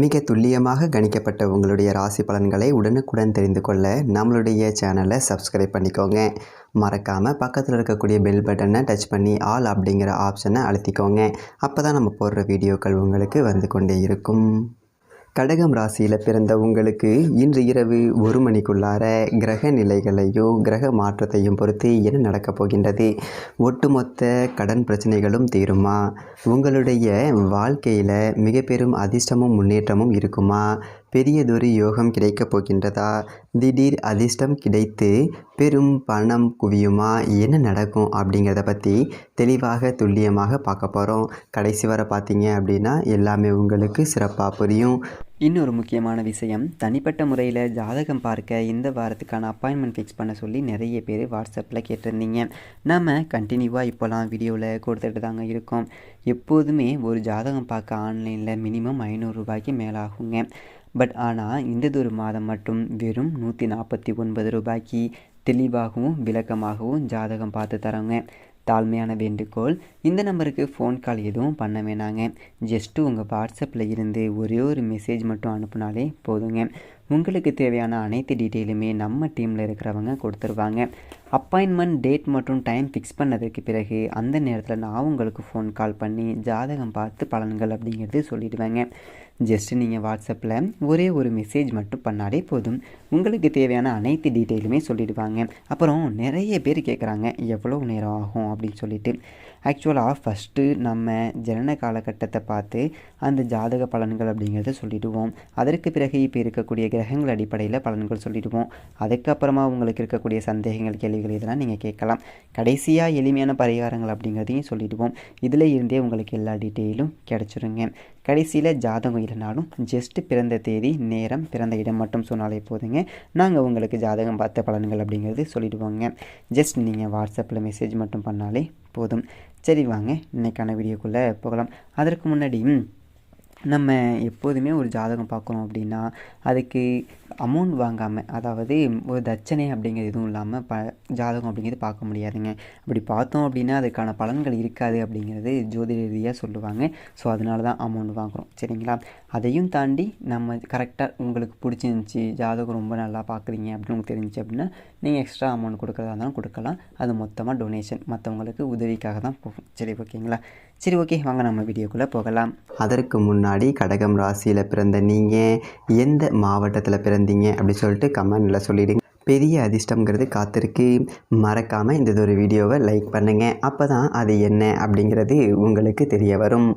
மிக துல்லியமாக கணிக்கப்பட்ட உங்களுடைய ராசி பலன்களை உடனுக்குடன் தெரிந்து கொள்ள நம்மளுடைய சேனலை சப்ஸ்கிரைப் பண்ணிக்கோங்க. மறக்காமல் பக்கத்தில் இருக்கக்கூடிய பெல் பட்டனை டச் பண்ணி ஆல் அப்படிங்கிற ஆப்ஷனை அழுத்திக்கோங்க. அப்போ தான் நம்ம போடுற வீடியோக்கள் உங்களுக்கு வந்து கொண்டே இருக்கும். கடகம் ராசியில் பிறந்த உங்களுக்கு இன்று இரவு ஒரு மணிக்குள்ளார கிரக நிலைகளையோ கிரக மாற்றத்தையும் பொறுத்து என்ன நடக்கப் போகின்றது? ஒட்டுமொத்த கடன் பிரச்சனைகளும் தீருமா? உங்களுடைய வாழ்க்கையில் மிக பெரும் அதிர்ஷ்டமும் முன்னேற்றமும் இருக்குமா? பெரியதொரு யோகம் கிடைக்கப் போகின்றதா? திடீர் அதிர்ஷ்டம் கிடைத்து பெரும் பணம் குவியுமா? என்ன நடக்கும் அப்படிங்கிறத பற்றி தெளிவாக துல்லியமாக பார்க்க போகிறோம் கடைசி வரை பார்த்தீங்க அப்படின்னா எல்லாமே உங்களுக்கு சிறப்பாக புரியும். இன்னொரு முக்கியமான விஷயம் தனிப்பட்ட முறையில் ஜாதகம் பார்க்க இந்த வாரத்துக்கான அப்பாயின்மெண்ட் ஃபிக்ஸ் பண்ண சொல்லி நிறைய பேர் வாட்ஸ்அப்பில் கேட்டிருந்தீங்க. நம்ம கண்டினியூவாக இப்போலாம் வீடியோவில் கொடுத்துட்டு தாங்க இருக்கோம். எப்போதுமே ஒரு ஜாதகம் பார்க்க ஆன்லைனில் மினிமம் ஐநூறுரூபாய்க்கு மேலாகுங்க. பட் ஆனால் இந்ததொரு மாதம் மட்டும் வெறும் நூற்றி நாற்பத்தி ஒன்பது ரூபாய்க்கு தெளிவாகவும் விளக்கமாகவும் ஜாதகம் பார்த்து தரோங்க. தாழ்மையான வேண்டுகோள் இந்த நம்பருக்கு ஃபோன் கால் எதுவும் பண்ண வேணாங்க. ஜஸ்ட்டு உங்கள் வாட்ஸ்அப்பில் இருந்து ஒரே ஒரு மெசேஜ் மட்டும் அனுப்புனாலே போதுங்க. உங்களுக்கு தேவையான அனைத்து டீட்டெயிலுமே நம்ம டீமில் இருக்கிறவங்க கொடுத்துருவாங்க. அப்பாயின்மெண்ட் டேட் மற்றும் டைம் ஃபிக்ஸ் பண்ணதுக்கு பிறகு அந்த நேரத்தில் நான் உங்களுக்கு ஃபோன் கால் பண்ணி ஜாதகம் பார்த்து பலன்கள் அப்படிங்கிறது சொல்லிடுவேங்க. ஜஸ்ட்டு நீங்கள் வாட்ஸ்அப்பில் ஒரே ஒரு மெசேஜ் மட்டும் பண்ணாலே போதும். உங்களுக்கு தேவையான அனைத்து டீட்டெயிலுமே சொல்லிடுவாங்க. அப்புறம் நிறைய பேர் கேட்குறாங்க எவ்வளோ நேரம் ஆகும்? அப்படின்னு சொல்லிட்டு. ஆக்சுவலாக ஃபஸ்ட்டு நம்ம ஜனன காலகட்டத்தை பார்த்து அந்த ஜாதக பலன்கள் அப்படிங்கிறத சொல்லிடுவோம். அதற்கு பிறகு இப்போ இருக்கக்கூடிய கிரகங்கள் அடிப்படையில் பலன்கள் சொல்லிடுவோம். அதுக்கப்புறமா உங்களுக்கு இருக்கக்கூடிய சந்தேகங்கள் கேள்விகள் இதெல்லாம் நீங்கள் கேட்கலாம். கடைசியாக எளிமையான பரிகாரங்கள் அப்படிங்கிறதையும் சொல்லிடுவோம். இதில் இருந்தே உங்களுக்கு எல்லா டீட்டெயிலும் கிடச்சிருங்க. கடைசியில் ஜாதகம் இல்லைனாலும் ஜஸ்ட்டு பிறந்த தேதி நேரம் பிறந்த இடம் மட்டும் சொன்னாலே போதுங்க. நாங்கள் உங்களுக்கு ஜாதகம் பார்த்த பலன்கள் அப்படிங்கிறது சொல்லிடுவோங்க. ஜஸ்ட் நீங்கள் வாட்ஸ்அப்பில் மெசேஜ் மட்டும் பண்ணாலே போதும். சரி வாங்க இன்றைக்கான வீடியோக்குள்ளே போகலாம். அதற்கு முன்னாடி நம்ம எப்போதுமே ஒரு ஜாதகம் பார்க்குறோம் அப்படின்னா அதுக்கு அமௌண்ட் வாங்காமல் அதாவது ஒரு தட்சணை அப்படிங்கிறது எதுவும் இல்லாமல் ப ஜாதகம் அப்படிங்கிறது பார்க்க முடியாதுங்க. அப்படி பார்த்தோம் அப்படின்னா அதுக்கான பலன்கள் இருக்காது அப்படிங்கிறது ஜோதிட ரீதியாக சொல்லுவாங்க. ஸோ அதனால தான் அமௌண்ட் வாங்குகிறோம் சரிங்களா? அதையும் தாண்டி நம்ம கரெக்டாக உங்களுக்கு பிடிச்சிருந்துச்சி ஜாதகம் ரொம்ப நல்லா பார்க்குறீங்க அப்படின்னு உங்களுக்கு தெரிஞ்சிச்சு அப்படின்னா நீங்கள் எக்ஸ்ட்ரா அமௌண்ட் கொடுக்குறதா இருந்தாலும் கொடுக்கலாம். அது மொத்தமாக டொனேஷன் மற்றவங்களுக்கு உதவிக்காக தான் போகும். சரி ஓகேங்களா சரி ஓகே. வாங்க நம்ம வீடியோக்குள்ளே போகலாம். அதற்கு முன்னாடி கடகம் ராசியில் பிறந்த நீங்கள் எந்த மாவட்டத்தில் பிறந்தீங்க அப்படி சொல்லிட்டு கமெண்டில் சொல்லிவிடுங்க பெரிய அதிர்ஷ்டங்கிறது காத்திருக்கு. மறக்காமல் இந்த ஒரு வீடியோவை லைக் பண்ணுங்கள் அப்போ தான் அது என்ன அப்படிங்கிறது உங்களுக்கு தெரிய வரும்.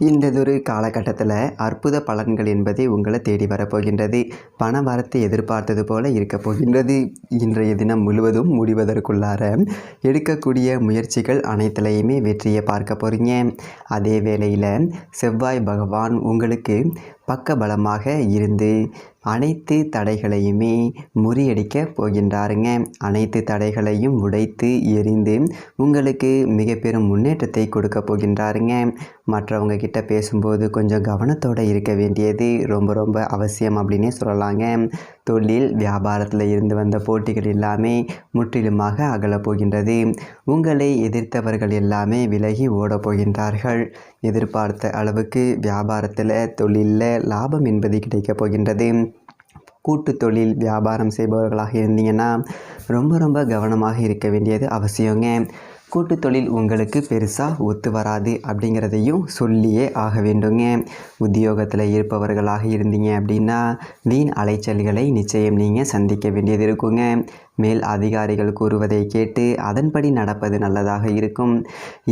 இந்ததொரு காலகட்டத்தில் அற்புத பலன்கள் என்பதே உங்களை தேடி வரப்போகின்றது. பண வரத்தை எதிர்பார்த்தது போல இருக்கப் போகின்றது. இன்றைய தினம் முழுவதும் முடிவதற்குள்ளார எடுக்கக்கூடிய முயற்சிகள் அனைத்துலேயுமே வெற்றியை பார்க்க போகிறீங்க அதே வேளையில் செவ்வாய் பகவான் உங்களுக்கு பக்க பலமாக இருந்து அனைத்து தடைகளையுமே முறியடிக்க போகின்றாருங்க. அனைத்து தடைகளையும் உடைத்து எரிந்து உங்களுக்கு மிக பெரும் முன்னேற்றத்தை கொடுக்க போகின்றாருங்க. மற்றவங்க கிட்ட பேசும்போது கொஞ்சம் கவனத்தோடு இருக்க வேண்டியது ரொம்ப ரொம்ப அவசியம் அப்படின்னே சொல்லலாங்க. தொழில் வியாபாரத்தில் இருந்து வந்த போட்டிகள் எல்லாமே முற்றிலுமாக அகலப் போகின்றது. உங்களை எதிர்த்தவர்கள் எல்லாமே விலகி ஓடப் போகின்றார்கள். எதிர்பார்த்த அளவுக்கு வியாபாரத்தில் தொழிலில் லாபம் என்பது கிடைக்கப் போகின்றது. கூட்டு தொழில் வியாபாரம் செய்பவர்களாக இருந்தீங்கன்னா ரொம்ப ரொம்ப கவனமாக இருக்க வேண்டியது அவசியங்க. கூட்டு தொழில் உங்களுக்கு பெருசாக ஒத்து வராது அப்படிங்கிறதையும் சொல்லியே ஆக வேண்டுங்க. உத்தியோகத்தில் இருப்பவர்களாக இருந்தீங்க அப்படின்னா வீண் அலைச்சல்களை நிச்சயம் நீங்கள் சந்திக்க வேண்டியது இருக்குங்க. மேல் அதிகாரிகள் கூறுவதை கேட்டு அதன்படி நடப்பது நல்லதாக இருக்கும்.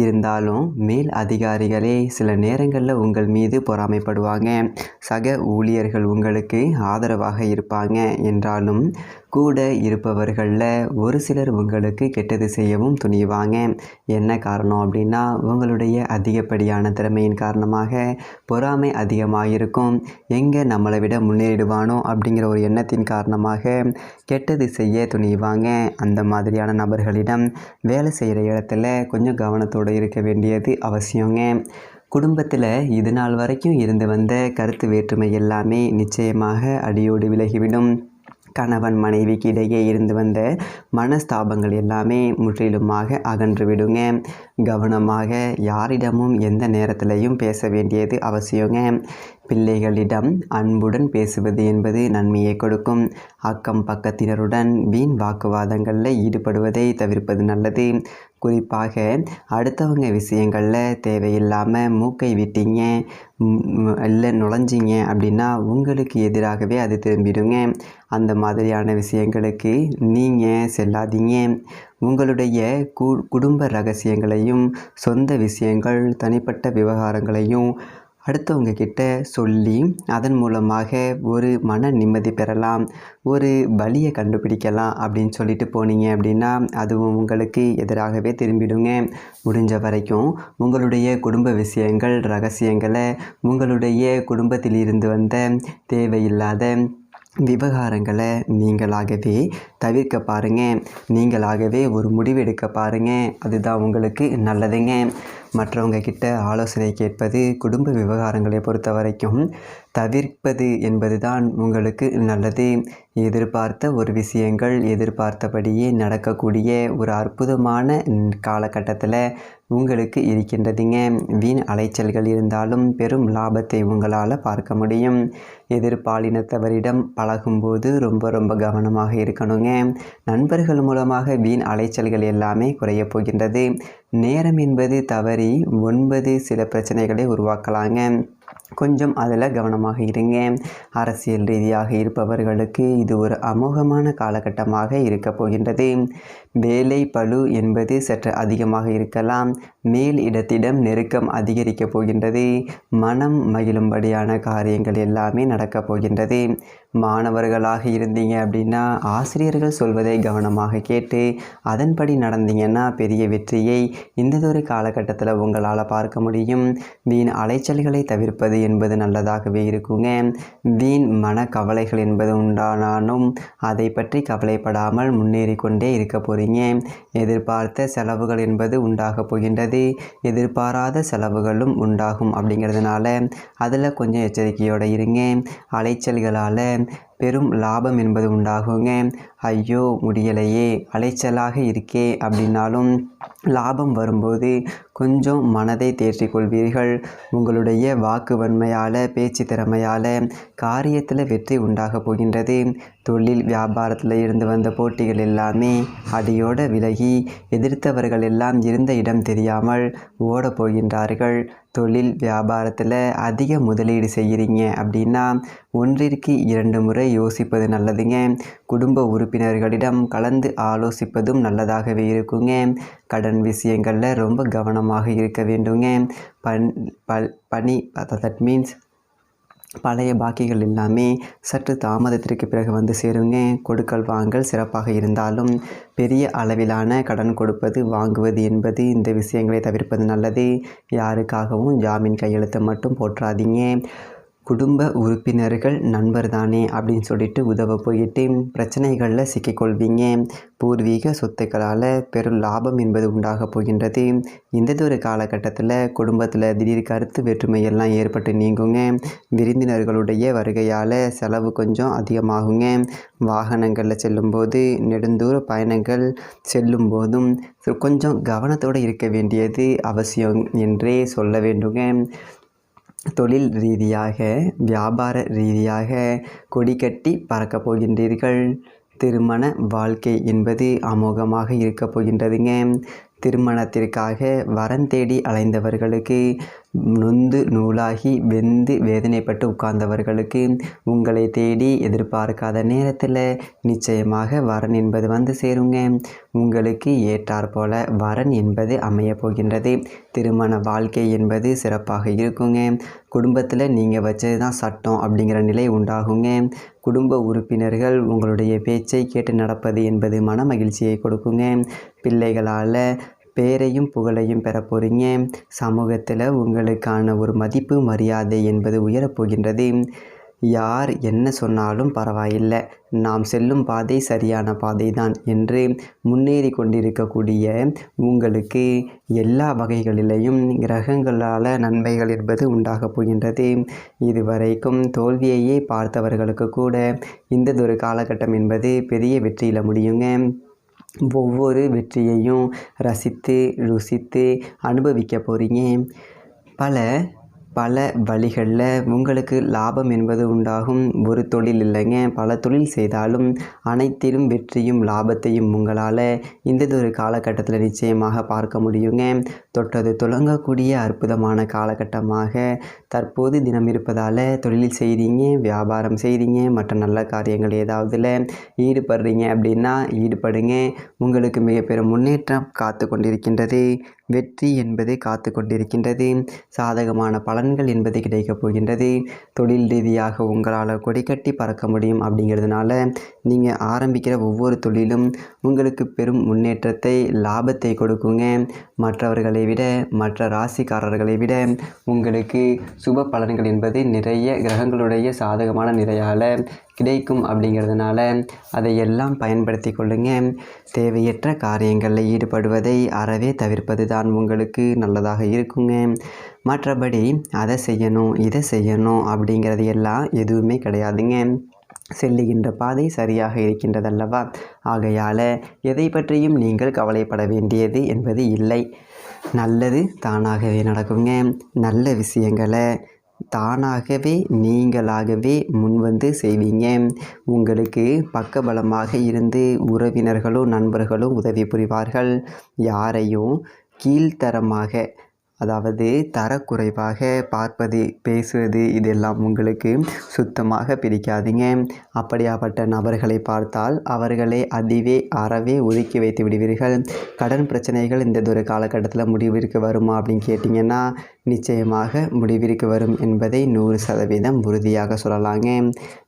இருந்தாலும் மேல் அதிகாரிகளே சில நேரங்களில் உங்கள் மீது பொறாமைப்படுவாங்க. சக ஊழியர்கள் உங்களுக்கு ஆதரவாக இருப்பாங்க. என்றாலும் கூட இருப்பவர்களில் ஒரு சிலர் உங்களுக்கு கெட்டது செய்யவும் துணிவாங்க. என்ன காரணம் அப்படின்னா உங்களுடைய அதிகப்படியான திறமையின் காரணமாக பொறாமை அதிகமாக இருக்கும் எங்கே நம்மளை விட முன்னேறிடுவானோ அப்படிங்கிற ஒரு எண்ணத்தின் காரணமாக கெட்டது செய்ய செய்வாங்க. அந்த மாதிரியான நபர்களிடம் வேலை செய்கிற இடத்துல கொஞ்சம் கவனத்தோடு இருக்க வேண்டியது அவசியங்க. குடும்பத்தில் இது நாள் வரைக்கும் இருந்து வந்த கருத்து வேற்றுமை எல்லாமே நிச்சயமாக அடியோடு விலகிவிடும். கணவன் மனைவிக்கு இடையே இருந்து வந்த மனஸ்தாபங்கள் எல்லாமே முற்றிலுமாக அகன்று விடுங்க. கவனமாக யாரிடமும் எந்த நேரத்திலையும் பேச வேண்டியது அவசியங்க. பிள்ளைகளிடம் அன்புடன் பேசுவது என்பது நன்மையை கொடுக்கும். அக்கம் பக்கத்தினருடன் வீண் வாக்குவாதங்களில் ஈடுபடுவதை தவிர்ப்பது நல்லது. குறிப்பாக அடுத்தவங்க விஷயங்களில் தேவையில்லாமல் மூக்கை விட்டீங்க இல்லை நுழைஞ்சிங்க அப்படின்னா உங்களுக்கு எதிராகவே அது திரும்பிடுங்க. அந்த மாதிரியான விஷயங்களுக்கு நீங்கள் செல்லாதீங்க. உங்களுடைய கு குடும்ப ரகசியங்களையும் சொந்த விஷயங்கள் தனிப்பட்ட விவகாரங்களையும் அடுத்தவங்க கிட்ட சொல்லி அதன் மூலமாக ஒரு மன நிம்மதி பெறலாம் ஒரு வழியை கண்டுபிடிக்கலாம் அப்படின்னு சொல்லிட்டு போனீங்க அப்படின்னா அதுவும் உங்களுக்கு எதிராகவே திரும்பிடுங்க. முடிஞ்ச வரைக்கும் உங்களுடைய குடும்ப விஷயங்கள் ரகசியங்களை உங்களுடைய குடும்பத்தில் இருந்து வந்த தேவையில்லாத விவகாரங்களை நீங்களாகவே தவிர்க்க பாருங்கள் நீங்களாகவே ஒரு முடிவு எடுக்க அதுதான் உங்களுக்கு நல்லதுங்க. மற்றவங்க கிட்ட ஆலோசனை கேட்பது குடும்ப விவகாரங்களை பொறுத்த வரைக்கும் தவிர்ப்பது என்பது தான் உங்களுக்கு நல்லது. எதிர்பார்த்த ஒரு விஷயங்கள் எதிர்பார்த்தபடியே நடக்கக்கூடிய ஒரு அற்புதமான காலகட்டத்தில் உங்களுக்கு இருக்கின்றதுங்க. வீண் அலைச்சல்கள் இருந்தாலும் பெரும் லாபத்தை உங்களால் பார்க்க முடியும். எதிர்பாலினத்தவரிடம் பழகும்போது ரொம்ப ரொம்ப கவனமாக இருக்கணுங்க. நண்பர்கள் மூலமாக வீண் அலைச்சல்கள் எல்லாமே குறைய போகின்றது. நேரம் என்பது தவறி ஒன்பது சில பிரச்சனைகளை உருவாக்கலாங்க. கொஞ்சம் அதில் கவனமாக இருங்க. அரசியல் ரீதியாக இருப்பவர்களுக்கு இது ஒரு அமோகமான காலகட்டமாக இருக்க போகின்றது. வேலை பளு என்பது சற்று அதிகமாக இருக்கலாம். மேல் இடத்திடம் நெருக்கம் அதிகரிக்கப் போகின்றது. மனம் மகிழும்படியான காரியங்கள் எல்லாமே நடக்கப் போகின்றது. மாணவர்களாக இருந்தீங்க அப்படின்னா ஆசிரியர்கள் சொல்வதை கவனமாக கேட்டு அதன்படி நடந்தீங்கன்னா பெரிய வெற்றியை இந்ததொரு காலகட்டத்தில் உங்களால் பார்க்க முடியும். வீண் அலைச்சல்களை தவிர்ப்பது என்பது நல்லதாகவே இருக்குங்க. வீண் மன கவலைகள் என்பது உண்டானாலும் அதை பற்றி கவலைப்படாமல் முன்னேறி கொண்டே இருக்க போகிறீங்க எதிர்பார்த்த செலவுகள் என்பது உண்டாக போகின்றது. எதிர்பாராத செலவுகளும் உண்டாகும் அப்படிங்கிறதுனால அதில் கொஞ்சம் எச்சரிக்கையோடு இருங்க. அலைச்சல்களால் and பெரும் லாபம் என்பது உண்டாகுங்க. ஐயோ முடியலையே அலைச்சலாக இருக்கே அப்படின்னாலும் லாபம் வரும்போது கொஞ்சம் மனதை தேற்றிக் கொள்வீர்கள் உங்களுடைய வாக்கு வன்மையால் பேச்சு திறமையால் காரியத்தில் வெற்றி உண்டாக போகின்றது. தொழில் வியாபாரத்தில் இருந்து வந்த போட்டிகள் எல்லாமே அடியோட விலகி எதிர்த்தவர்கள் எல்லாம் இருந்த இடம் தெரியாமல் ஓட போகின்றார்கள். தொழில் வியாபாரத்தில் அதிக முதலீடு செய்கிறீங்க அப்படின்னா ஒன்றிற்கு இரண்டு முறை யோசிப்பது நல்லதுங்க. குடும்ப உறுப்பினர்களிடம் கலந்து ஆலோசிப்பதும் நல்லதாகவே இருக்குங்க. கடன் விஷயங்களில் ரொம்ப கவனமாக இருக்க வேண்டுங்க. பன் பல் பணி தட் மீன்ஸ் பழைய பாக்கிகள் எல்லாமே சற்று தாமதத்திற்கு பிறகு வந்து சேருங்க. கொடுக்கல் வாங்கல் சிறப்பாக இருந்தாலும் பெரிய அளவிலான கடன் கொடுப்பது வாங்குவது என்பது இந்த விஷயங்களை தவிர்ப்பது நல்லது. யாருக்காகவும் ஜாமீன் கையெழுத்தை மட்டும் போற்றாதீங்க. குடும்ப உறுப்பினர்கள் நண்பர் தானே அப்படின்னு சொல்லிட்டு உதவ போயிட்டு பிரச்சனைகளில் சிக்கிக்கொள்வீங்க பூர்வீக சொத்துக்களால் பெரும் லாபம் என்பது உண்டாக போகின்றது. இந்ததொரு காலகட்டத்தில் குடும்பத்தில் திடீர் கருத்து வேற்றுமையெல்லாம் ஏற்பட்டு நீங்குங்க. விருந்தினர்களுடைய வருகையால் செலவு கொஞ்சம் அதிகமாகுங்க. வாகனங்களில் செல்லும்போது நெடுந்தூர பயணங்கள் செல்லும் போதும் கொஞ்சம் கவனத்தோடு இருக்க வேண்டியது அவசியம் என்றே சொல்ல வேண்டுங்க. தொழில் ரீதியாக வியாபார ரீதியாக கொடிகட்டி பறக்கப் போகின்றீர்கள். திருமண வாழ்க்கை என்பது அமோகமாக இருக்கப் போகின்றதுங்க. திருமணத்திற்காக வரன் தேடி அலைந்தவர்களுக்கு நொந்து நூலாகி வெந்து வேதனைப்பட்டு உட்கார்ந்தவர்களுக்கு உங்களை தேடி எதிர்பார்க்காத நேரத்தில் நிச்சயமாக வரன் என்பது வந்து சேருங்க. உங்களுக்கு ஏற்றார் போல வரன் என்பது அமைய போகின்றது. திருமண வாழ்க்கை என்பது சிறப்பாக இருக்குங்க. குடும்பத்தில் நீங்கள் வச்சது தான் சட்டம் அப்படிங்கிற நிலை உண்டாகுங்க. குடும்ப உறுப்பினர்கள் உங்களுடைய பேச்சை கேட்டு நடப்பது என்பது மன மகிழ்ச்சியை கொடுக்குங்க. பிள்ளைகளால் பேரையும் புகழையும் பெற போகிறீங்க சமூகத்தில் உங்களுக்கான ஒரு மதிப்பு மரியாதை என்பது உயரப்போகின்றது யார் என்ன சொன்னாலும் பரவாயில்லை. நாம் செல்லும் பாதை சரியான பாதை தான் என்று முன்னேறி கொண்டிருக்கக்கூடிய உங்களுக்கு எல்லா வகைகளிலேயும் கிரகங்களால் நன்மைகள் என்பது உண்டாகப் போகின்றது. இதுவரைக்கும் தோல்வியையே பார்த்தவர்களுக்கு கூட இந்ததொரு காலகட்டம் என்பது பெரிய வெற்றியில் முடியுங்க. ஒவ்வொரு வெற்றியையும் ரசித்து ருசித்து அனுபவிக்க போகிறீங்க பல பல வழிகளில் உங்களுக்கு லாபம் என்பது உண்டாகும். ஒரு தொழில் இல்லைங்க. பல தொழில் செய்தாலும் அனைத்திலும் வெற்றியும் லாபத்தையும் உங்களால் இந்ததொரு காலகட்டத்தில் நிச்சயமாக பார்க்க முடியுங்க. தொட்டது. துளங்கக்கூடிய அற்புதமான காலகட்டமாக தற்போது தினம் இருப்பதால் தொழில் செய்கிறீங்க வியாபாரம் செய்கிறீங்க மற்ற நல்ல காரியங்கள் ஏதாவதுல ஈடுபடுறீங்க அப்படின்னா ஈடுபடுங்க. உங்களுக்கு மிகப்பெரும் முன்னேற்றம் காத்து கொண்டிருக்கின்றது. வெற்றி என்பது காத்து கொண்டிருக்கின்றது. சாதகமான பலன்கள் என்பது கிடைக்கப் போகின்றது. தொழில் ரீதியாக உங்களால் கொடிக்கட்டி பறக்க முடியும் அப்படிங்கிறதுனால நீங்கள் ஆரம்பிக்கிற ஒவ்வொரு தொழிலும் உங்களுக்கு பெரும் முன்னேற்றத்தை லாபத்தை கொடுக்குங்க. மற்றவர்களை விட மற்ற ராசிக்காரர்களை விட உங்களுக்கு சுப பலன்கள் என்பது நிறைய கிரகங்களுடைய சாதகமான நிறையால் கிடைக்கும் அப்படிங்கிறதுனால அதையெல்லாம் பயன்படுத்தி கொள்ளுங்க. தேவையற்ற காரியங்களில் ஈடுபடுவதை அறவே தவிர்ப்பது தான் உங்களுக்கு நல்லதாக இருக்குங்க. மற்றபடி அதை செய்யணும் இதை செய்யணும் அப்படிங்கிறது எல்லாம் எதுவுமே கிடையாதுங்க. செல்லுகின்ற பாதை சரியாக இருக்கின்றதல்லவா? ஆகையால் எதை பற்றியும் நீங்கள் கவலைப்பட வேண்டியது என்பது இல்லை. நல்லது தானாகவே நடக்குங்க. நல்ல விஷயங்களை தானாகவே நீங்களாகவே முன்வந்து செய்வீங்க. உங்களுக்கு பக்கபலமாக இருந்து உறவினர்களும் நண்பர்களும் உதவி புரிவார்கள். யாரையும் கீழ்த்தரமாக அதாவது தரக்குறைவாக பார்ப்பது பேசுவது இதெல்லாம் உங்களுக்கு சுத்தமாக பிடிக்காதுங்க. அப்படியாப்பட்ட நபர்களை பார்த்தால் அவர்களை அதுவே அறவே ஒதுக்கி வைத்து விடுவீர்கள். கடன் பிரச்சனைகள் இந்த ஒரு காலகட்டத்தில் முடிவிற்கு வருமா அப்படின்னு கேட்டிங்கன்னா நிச்சயமாக முடிவிற்கு வரும் என்பதை நூறு சதவீதம் உறுதியாக சொல்லலாங்க.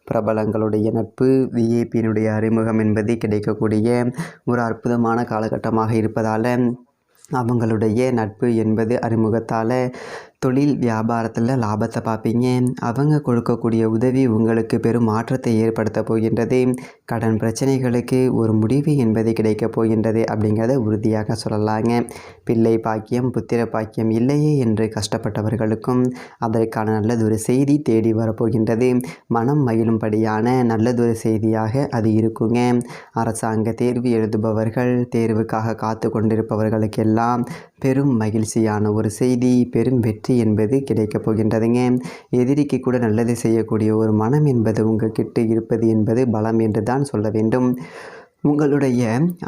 பிரபலங்களுடைய நட்பு விஏபியினுடைய அறிமுகம் என்பது கிடைக்கக்கூடிய ஒரு அற்புதமான காலகட்டமாக இருப்பதால் அவங்களுடைய நட்பு என்பது அறிமுகத்தால் தொழில் வியாபாரத்தில் லாபத்தை பார்ப்பீங்க. அவங்க கொடுக்கக்கூடிய உதவி உங்களுக்கு பெரும் மாற்றத்தை ஏற்படுத்த போகின்றது. கடன் பிரச்சனைகளுக்கு ஒரு முடிவு என்பது கிடைக்கப் போகின்றது அப்படிங்கிறத உறுதியாக சொல்லலாங்க. பிள்ளை பாக்கியம் புத்திர பாக்கியம் இல்லையே என்று கஷ்டப்பட்டவர்களுக்கும் அதற்கான நல்லதொரு செய்தி தேடி வரப்போகின்றது. மனம் மகிழும்படியான நல்லதொரு செய்தியாக அது இருக்குங்க. அரசாங்க தேர்வு எழுதுபவர்கள் தேர்வுக்காக காத்து கொண்டிருப்பவர்களுக்கெல்லாம் பெரும் மகிழ்ச்சியான ஒரு செய்தி பெரும் வெற்றி என்பது கிடைக்கப் போகின்றதுங்க. எதிரிக்கு கூட நல்லது செய்யக்கூடிய ஒரு மனம் என்பது உங்கள் கிட்ட இருப்பது என்பது பலம் என்று தான் சொல்ல வேண்டும். உங்களுடைய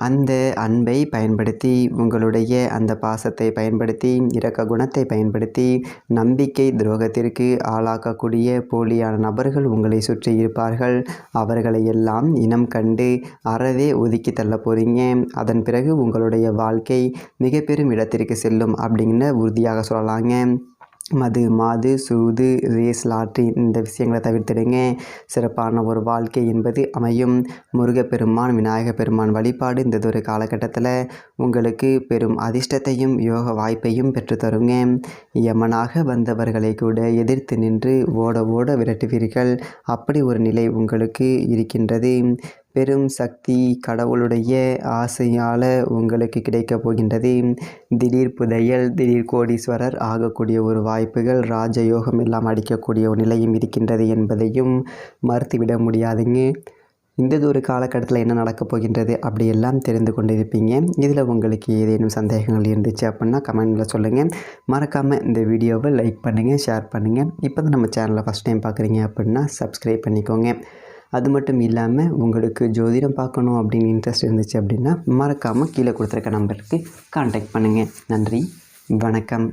அந்த அன்பை பயன்படுத்தி உங்களுடைய அந்த பாசத்தை பயன்படுத்தி இரக்க குணத்தை பயன்படுத்தி நம்பிக்கை துரோகத்திற்கு ஆளாக்கக்கூடிய போலியான நபர்கள் உங்களை சுற்றி இருப்பார்கள். அவர்களை எல்லாம் இனம் கண்டு அறவே ஒதுக்கி தள்ள போகிறீங்க அதன் பிறகு உங்களுடைய வாழ்க்கை மிக பெரும் இடத்திற்கு செல்லும் அப்படின்னு உறுதியாக சொல்லலாங்க. மது மாது சூது ரேஸ் லாட்ரி இந்த விஷயங்களை தவிர்த்திடுங்க. சிறப்பான ஒரு வாழ்க்கை என்பது அமையும். முருகப்பெருமான் விநாயக பெருமான் வழிபாடு இந்த ஒரு காலகட்டத்தில் உங்களுக்கு பெரும் அதிர்ஷ்டத்தையும் யோக வாய்ப்பையும் பெற்றுத்தருங்க யமனாக வந்தவர்களை கூட எதிர்த்து நின்று ஓட ஓட விரட்டுவீர்கள். அப்படி ஒரு நிலை உங்களுக்கு இருக்கின்றது. பெரும் சக்தி கடவுளுடைய ஆசையால் உங்களுக்கு கிடைக்கப் போகின்றது. திடீர் புதையல் திடீர் கோடீஸ்வரர் ஆகக்கூடிய ஒரு வாய்ப்புகள் ராஜயோகம் எல்லாம் அடிக்கக்கூடிய ஒரு நிலையும் இருக்கின்றது என்பதையும் மறுத்துவிட முடியாதுங்க. இந்த ஒரு காலகட்டத்தில் என்ன நடக்கப் போகின்றது அப்படியெல்லாம் தெரிந்து கொண்டிருப்பீங்க. இதில் உங்களுக்கு ஏதேனும் சந்தேகங்கள் இருந்துச்சு அப்படின்னா கமெண்டில் சொல்லுங்கள் மறக்காமல் இந்த வீடியோவை லைக் பண்ணுங்கள் ஷேர் பண்ணுங்கள் இப்போ தான் நம்ம சேனலை ஃபஸ்ட் டைம் பார்க்குறீங்க அப்படின்னா சப்ஸ்கிரைப் பண்ணிக்கோங்க. அது மட்டும் இல்லாமல் உங்களுக்கு ஜோதிடம் பார்க்கணும் அப்படின்னு இன்ட்ரெஸ்ட் இருந்துச்சு அப்படின்னா மறக்காமல் கீழே கொடுத்துருக்க நம்பருக்கு காண்டாக்ட் பண்ணுங்கள் நன்றி வணக்கம்.